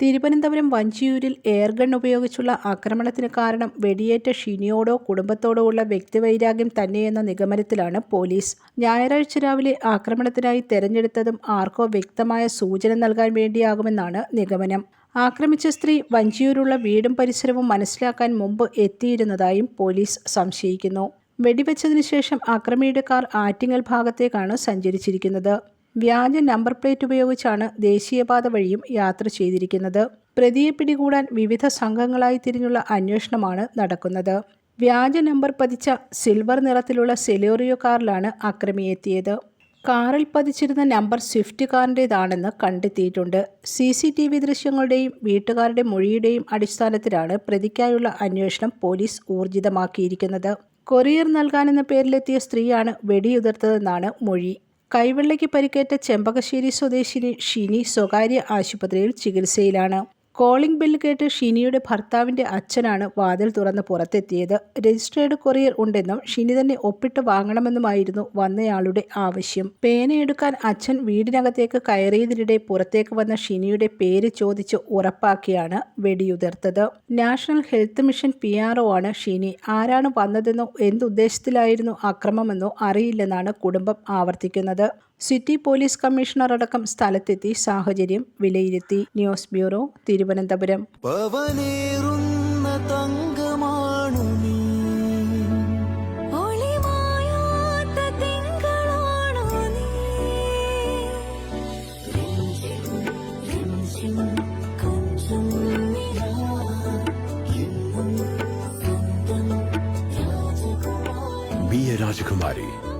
Thiruvananthapuram വഞ്ചിയൂരിൽ air gun ഉപയോഗിച്ചുള്ള ആക്രമണത്തിന് കാരണം വെടിയേറ്റ ഷിനിയോടോ കുടുംബത്തോടോ ഉള്ള വ്യക്തിവൈരാഗ്യം തന്നെയെന്ന നിഗമനത്തിലാണ് പോലീസ്. ഞായറാഴ്ച രാവിലെ ആക്രമണത്തിനായി തെരഞ്ഞെടുത്തതും ആർക്കോ വ്യക്തമായ സൂചന നൽകാൻ വേണ്ടിയാകുമെന്നാണ് നിഗമനം. ആക്രമിച്ച സ്ത്രീ വഞ്ചിയൂരുള്ള വീടും പരിസരവും മനസ്സിലാക്കാൻ മുമ്പ് എത്തിയിരുന്നതായും പോലീസ് സംശയിക്കുന്നു. വെടിവെച്ചതിനു ശേഷം ആക്രമിയുടെ കാർ ആറ്റിങ്ങൽ ഭാഗത്തേക്കാണ് സഞ്ചരിച്ചിരിക്കുന്നത്. വ്യാജ നമ്പർ പ്ലേറ്റ് ഉപയോഗിച്ചാണ് ദേശീയപാത വഴിയും യാത്ര ചെയ്തിരിക്കുന്നത്. പ്രതിയെ പിടികൂടാൻ വിവിധ സംഘങ്ങളായി തിരിഞ്ഞുള്ള അന്വേഷണമാണ് നടക്കുന്നത്. വ്യാജ നമ്പർ പതിച്ച സിൽവർ നിറത്തിലുള്ള സെലോറിയോ കാറിലാണ് അക്രമി എത്തിയത് കാറിൽ പതിച്ചിരുന്ന നമ്പർ സ്വിഫ്റ്റ് കാറിന്റേതാണെന്ന് കണ്ടെത്തിയിട്ടുണ്ട്. സി സി ടി വി ദൃശ്യങ്ങളുടെയും വീട്ടുകാരുടെ മൊഴിയുടെയും അടിസ്ഥാനത്തിലാണ് പ്രതിക്കായുള്ള അന്വേഷണം പോലീസ് ഊർജിതമാക്കിയിരിക്കുന്നത്. കൊറിയർ നൽകാനെന്ന പേരിലെത്തിയ സ്ത്രീയാണ് വെടിയുതിർത്തതെന്നാണ് മൊഴി. കൈവെള്ളയ്ക്ക് പരിക്കേറ്റ ചെമ്പകശ്ശേരി സ്വദേശിനി ഷിനി സ്വകാര്യ ആശുപത്രിയിൽ ചികിത്സയിലാണ്. കോളിംഗ് ബെല്ല് കേട്ട് ഷിനിയുടെ ഭർത്താവിന്റെ അച്ഛനാണ് വാതിൽ തുറന്ന് പുറത്തെത്തിയത്. രജിസ്ട്രേഡ് കൊറിയർ ഉണ്ടെന്നും ഷിനി തന്നെ ഒപ്പിട്ട് വാങ്ങണമെന്നുമായിരുന്നു വന്നയാളുടെ ആവശ്യം. പേനയെടുക്കാൻ അച്ഛൻ വീടിനകത്തേക്ക് കയറിയതിനിടെ പുറത്തേക്ക് വന്ന ഷിനിയുടെ പേര് ചോദിച്ച് ഉറപ്പാക്കിയാണ് വെടിയുതിർത്തത്. നാഷണൽ ഹെൽത്ത് മിഷൻ പി ആണ് ഷിനി ആരാണ് വന്നതെന്നോ എന്തുദ്ദേശത്തിലായിരുന്നു അക്രമമെന്നോ അറിയില്ലെന്നാണ് കുടുംബം ആവർത്തിക്കുന്നത്. സിറ്റി പോലീസ് കമ്മീഷണർ അടക്കം സ്ഥലത്തെത്തി സാഹചര്യം വിലയിരുത്തി. News bureau Thiruvananthapuram. സ്വന്തം Rajakumari.